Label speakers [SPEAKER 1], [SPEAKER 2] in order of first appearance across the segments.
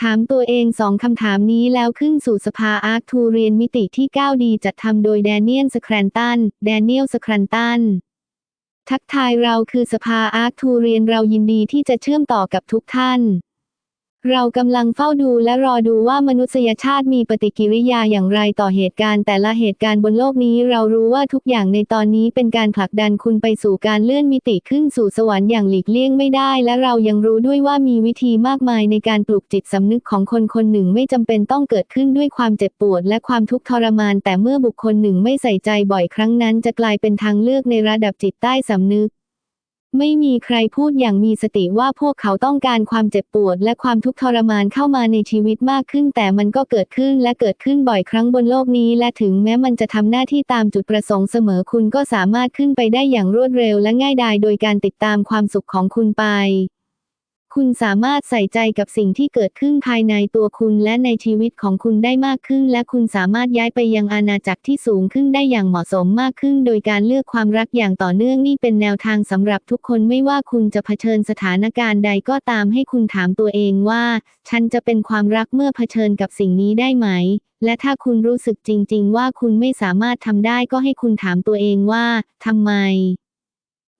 [SPEAKER 1] ถามตัวเองสองคำถามนี้แล้วขึ้นสู่สภาอาร์คทูเรียนมิติที่ 9 ดีจัดทำโดยแดเนียลสแครนตัน แดเนียลสแครนตัน ทักทายเราคือสภาอาร์คทูเรียนเรายินดีที่จะเชื่อมต่อกับทุกท่าน เรากำลังเฝ้าดูและรอดูว่ามนุษยชาติมีปฏิกิริยาอย่างไรต่อเหตุการณ์แต่ละเหตุการณ์บนโลกนี้เรารู้ว่าทุกอย่างในตอนนี้เป็นการผลักดันคุณไปสู่การเลื่อนมิติขึ้นสู่สวรรค์อย่างหลีกเลี่ยงไม่ได้ และเรายังรู้ด้วยว่ามีวิธีมากมายในการปลุกจิตสำนึกของคนคนหนึ่งไม่จำเป็นต้องเกิดขึ้นด้วยความเจ็บปวดและความทุกข์ทรมาน แต่เมื่อบุคคลหนึ่งไม่ใส่ใจบ่อยครั้งนั้น จะกลายเป็นทางเลือกในระดับจิตใต้สำนึก ไม่มีใครพูดอย่างมีสติว่าพวกเขาต้องการความเจ็บปวด และความทุกข์ทรมานเข้ามาในชีวิตมากขึ้น แต่มันก็เกิดขึ้นและเกิดขึ้นบ่อยครั้งบนโลกนี้ และถึงแม้มันจะทำหน้าที่ตามจุดประสงค์เสมอคุณก็สามารถขึ้นไปได้อย่างรวดเร็วและง่ายดายโดยการติดตามความสุขของคุณไป คุณสามารถใส่ใจกับสิ่งที่เกิดขึ้นภายในตัวคุณและในชีวิตของคุณได้มากขึ้น และคุณสามารถย้ายไปยังอาณาจักรที่สูงขึ้นได้อย่างเหมาะสมมากขึ้น โดยการเลือกความรักอย่างต่อเนื่องนี่เป็นแนวทางสำหรับทุกคนไม่ว่าคุณจะเผชิญสถานการณ์ใดก็ตามให้คุณถามตัวเองว่า ฉันจะเป็นความรักเมื่อเผชิญกับสิ่งนี้ได้ไหม และถ้าคุณรู้สึกจริง ๆ ว่าคุณไม่สามารถทำได้ก็ให้คุณถามตัวเองว่าทำไม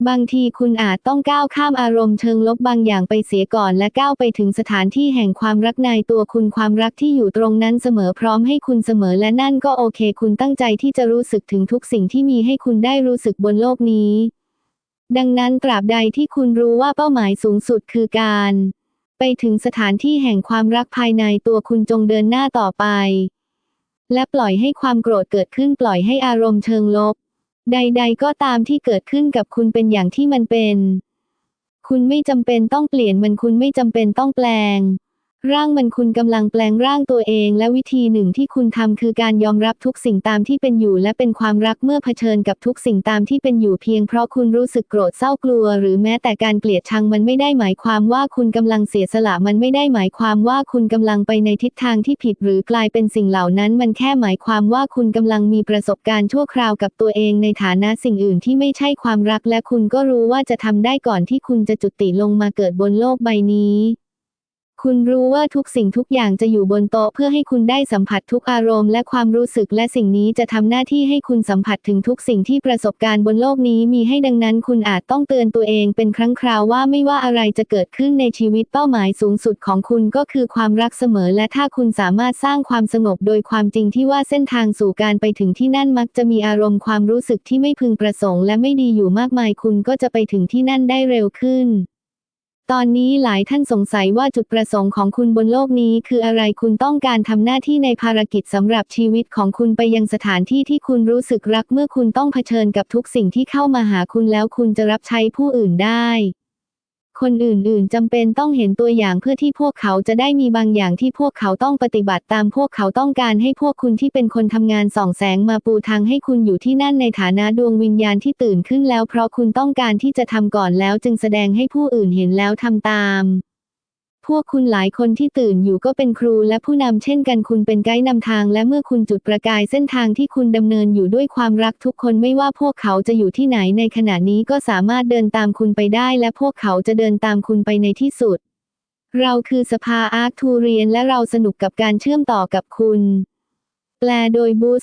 [SPEAKER 1] บางทีคุณอาจต้องก้าวข้ามอารมณ์เชิงลบบางอย่างไปเสียก่อนและก้าวไปถึงสถานที่แห่งความรักในตัวคุณความรักที่อยู่ตรงนั้นเสมอพร้อมให้คุณเสมอและนั่นก็โอเค คุณตั้งใจที่จะรู้สึกถึงทุกสิ่งที่มีให้คุณได้รู้สึกบนโลกนี้ ดังนั้นตราบใดที่คุณรู้ว่าเป้าหมายสูงสุดคือการ ไปถึงสถานที่แห่งความรักภายในตัวคุณจงเดินหน้าต่อไป และปล่อยให้ความโกรธเกิดขึ้นปล่อยให้อารมณ์เชิงลบ ใด ๆ ก็ตามที่เกิดขึ้นกับคุณเป็นอย่างที่มันเป็น คุณไม่จำเป็นต้องเปลี่ยนมันคุณไม่จำเป็นต้องแปลง ร่างมันคุณกำลังแปลงร่างตัวเอง และวิธีหนึ่งที่คุณทำคือการยอมรับทุกสิ่งตามที่เป็นอยู่ และเป็นความรักเมื่อเผชิญกับทุกสิ่งตามที่เป็นอยู่เพียงเพราะคุณรู้สึกโกรธเศร้ากลัว หรือแม้แต่การเกลียดชังมันไม่ได้หมายความว่าคุณกำลังเสียสละมันไม่ได้หมายความว่าคุณกำลังไปในทิศทางที่ผิด หรือกลายเป็นสิ่งเหล่านั้น มันแค่หมายความว่าคุณกำลังมีประสบการณ์ชั่วคราวกับตัวเองในฐานะสิ่งอื่นที่ไม่ใช่ความรัก และคุณก็รู้ว่าจะทำได้ก่อนที่คุณจะจุติลงมาเกิดบนโลกใบนี้ คุณรู้ว่าทุกสิ่งทุกอย่างจะอยู่บนโต๊ะเพื่อให้คุณได้สัมผัสทุกอารมณ์และความรู้สึกและสิ่งนี้จะทำหน้าที่ให้คุณสัมผัสถึงทุกสิ่งที่ประสบการณ์บนโลกนี้มีให้ดังนั้นคุณอาจต้องเตือนตัวเองเป็นครั้งคราวว่าไม่ว่าอะไรจะเกิดขึ้นในชีวิตเป้าหมายสูงสุดของคุณก็คือความรักเสมอ และถ้าคุณสามารถสร้างความสงบโดยความจริงที่ว่าเส้นทางสู่การไปถึงที่นั่นมักจะมีอารมณ์ความรู้สึกที่ไม่พึงประสงค์ และไม่ดีอยู่มากมายคุณก็จะไปถึงที่นั่นได้เร็วขึ้น ตอนนี้หลายท่านสงสัยว่าจุดประสงค์ของคุณบนโลกนี้ คืออะไรคุณต้องการทำหน้าที่ในภารกิจสำหรับชีวิตของคุณไปยังสถานที่ที่คุณรู้สึกรักเมื่อคุณต้องเผชิญกับทุกสิ่งที่เข้ามาหาคุณแล้วคุณจะรับใช้ผู้อื่นได้ คนอื่นๆจำเป็นต้องเห็นตัวอย่างเพื่อที่พวกเขาจะได้มีบางอย่างที่พวกเขาต้องปฏิบัติตามพวกเขาต้องการให้พวกคุณที่เป็นคนทำงานส่องแสงมาปูทางให้คุณอยู่ที่นั่นในฐานะดวงวิญญาณที่ตื่นขึ้นแล้วเพราะคุณต้องการที่จะทำก่อนแล้วจึงแสดงให้ผู้อื่นเห็นแล้วทำตาม พวกคุณหลายคนที่ตื่นอยู่ก็เป็นครูและผู้นำเช่นกันคุณเป็นไกด์นำทาง และเมื่อคุณจุดประกายเส้นทางที่คุณดำเนินอยู่ด้วยความรักทุกคนไม่ว่าพวกเขาจะอยู่ที่ไหนในขณะนี้ก็สามารถเดินตามคุณไปได้ และพวกเขาจะเดินตามคุณไปในที่สุด เราคือสภาอาร์คทูเรียนและเราสนุกกับการเชื่อมต่อกับคุณ แปลโดยบูส